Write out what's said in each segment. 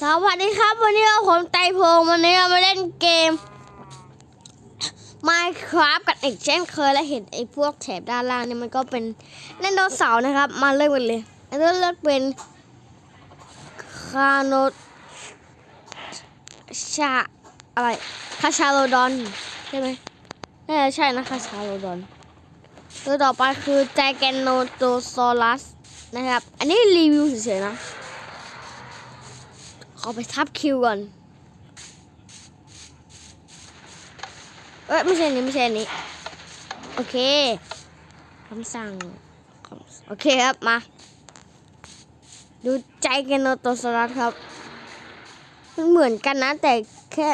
สวัสดีครับ วันนี้เราผมไตรพงศ์วันนี้เรามาเล่นเกม Minecraft กันอีกเช่นเคยและเห็นไอ้พวกแถบด้านล่างนี่มันก็เป็นไดโนเสาร์นะครับ มาเริ่มกันเลยอันนี้เลือกเป็นคาโนชาอะไรคาชาโลดอนใช่ไหมน่าจะใช่นะคาชาโลดอนตัวต่อไปคือไจแกนโนโตซอรัสนะครับ อันนี้รีวิวเฉยๆนะ ขอไปทับคิวก่อน เอ้ยไม่ใช่นี้ไม่ใช่นี้ โอเคคำสั่ง โอเคครับมา ดูใจกันโนโตสลัดครับ มันเหมือนกันนะ แต่แค่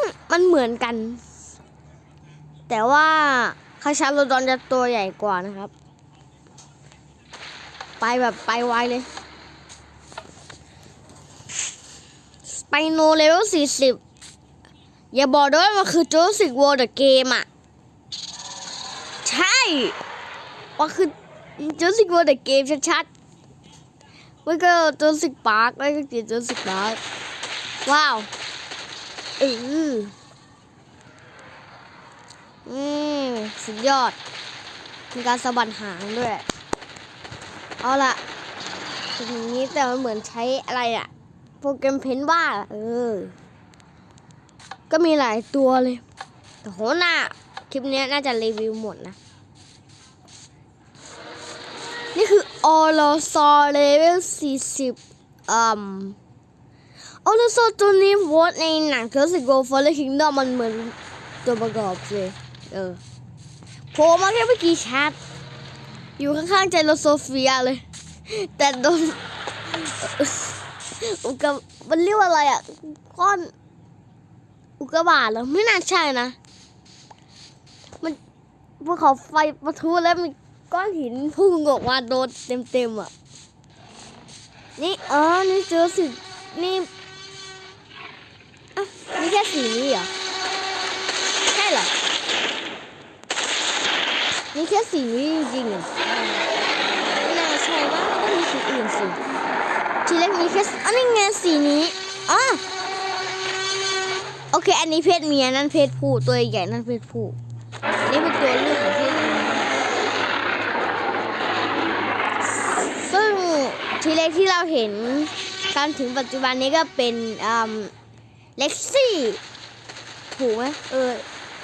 มมันเหมือนกัน แต่ว่าคาชาโลดอนจะตัวใหญ่กว่านะครับ ไปแบบไปไวเลย ไปโนเลเวลสี่สิบอย่าบอกด้วยว่ามันคือจูสิกวอลเดอะเกมอะ ใช่ว่าคือจูสิกวอลเดอะเกมชัดๆมันก็จูสิกพาร์คแล้วก็คือจูสิกพาร์คว้าวเอออืมสุดยอด มีการสะบัดหางด้วย เอาละถึงนี้แต่มันเหมือนใช้อะไรอะ โปรแกรมเพนบ้าเออ ก็มีหลายตัวเลย แต่โหน่าคลิปนี้น่าจะรีวิวหมดนะ นี่คือออลซอเลเวล40อืมออลซอตัวนี้โพสในหนังเทอสิโกฟอร์เรคิงดอมมันเหมือนตัวประกอบเลยเออโผล่มาแค่เมื่อกี้ชัดอยู่ข้างๆใจโลโซเฟียเลย แต่โดน อุกกามันเรียกว่าอะไรอะก้อนอุกกาบาตเหรอไม่น่าใช่นะ มันภูเขาไฟปะทุแล้วมีก้อนหินพุ่งออกมาโดนเต็มๆอะ นี่เออนี่เจอสินี่อะนี่แค่สีนี้เหรอใช่เหรอนี่แค่สีนี้จริงๆเหรอไม่น่าใช่ว่ามันต้องมีสีอื่นสิ ทีแรกมีแค่อันนี้ไงสีนี้อ๋อโอเค อันนี้เพศเมียนั่นเพศผู้ตัวใหญ่นั่นเพศผู้อันนี้เป็นตัวลูกของเพศซึ่งทีแรกที่เราเห็นการถึงปัจจุบันนี้ก็เป็นเล็กซี่ถูกไหมเออ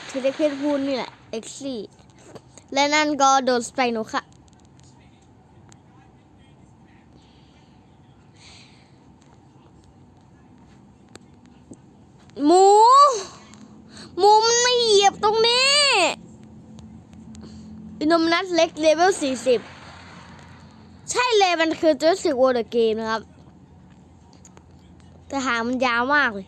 ทีแรกเพศผู้นี่แหละเล็กซี่และนั่นก็โดนสไปโนค่ะ หมู หมูมันไม่เหยียบตรงนี้อินมนัสเล็กเลเวลสี่สิบใช่เลยมันคือจูสิกวอร์เกมนะครับ แต่หางมันยาวมากเลย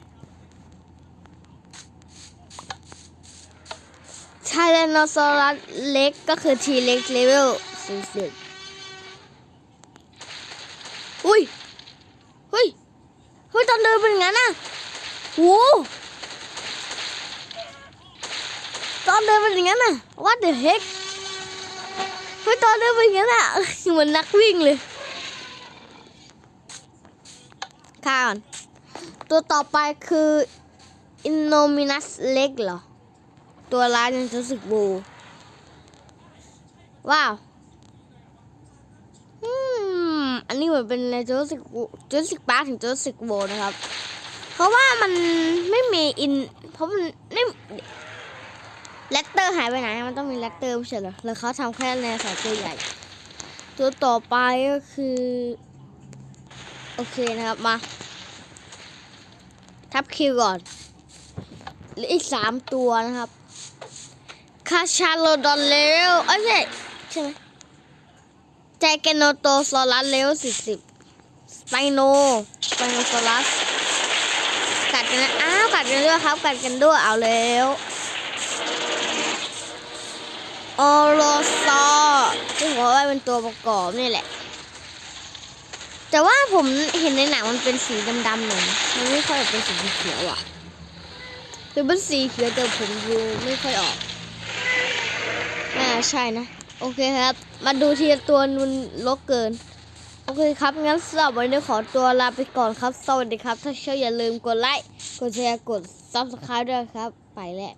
ใช่ไดโนเสาร์เล็กก็คือทีเล็กเลเวลสี่สิบอุ้ย เฮ้ย เฮ้ยตอนเดินเป็นงนั้นน่ะ โอ้ตอนเดินเป็นอย่างนั้นน่ะ what the heck เฮ้ยตอนเดินเป็นอย่างนั้นน่ะเหมือนนักวิ่งเลยข้าก่อนตัวต่อไปคือ Innominus Leg เหรอ ตัวร้ายในจูสิกบู ว้าว อืม อันนี้เหมือนเป็นในจูสิกจูสิกปาร์ถึงจูสิกโบนะครับ เพราะว่ามันไม่มีอิน เพราะมันไม่แรคเตอร์หายไปไหน มันต้องมีแรคเตอร์ไม่ใช่เหรอแล้วเขาทำแค่ในสายตัวใหญ่ ตัวต่อไปก็คือ โอเคนะครับ มา ทับคิวก่อนหลืออีกสามตัวนะครับ คาชาโลดอนเลวเอ้ยใช่ไหมแจแกโนโตโซอรัสเลวสี่สิบสไปโนสไปโนโซอรัส ดกันอ้าวกัดกันด้วยครับกัดกันด้วยเอาแล้วโอโรซอที่ผมว่าเป็นตัวประกอบนี่แหละ แต่ว่าผมเห็นในหนังมันเป็นสีดำๆหน่อยมันไม่ค่อยเป็นสีเขียวอะหรือเป็นสีเขียวแต่ผมดูไม่ค่อยออกน่าใช่นะ โอเคครับ มาดูทีละตัวมันลกเกิน โอเคครับ งั้นสำหรับวันนี้ขอตัวลาไปก่อนครับ สวัสดีครับ ถ้าชอบอย่าลืมกดไลค์ กดแชร์ กดซับสไคร b e ด้วยครับ ไปแล้ว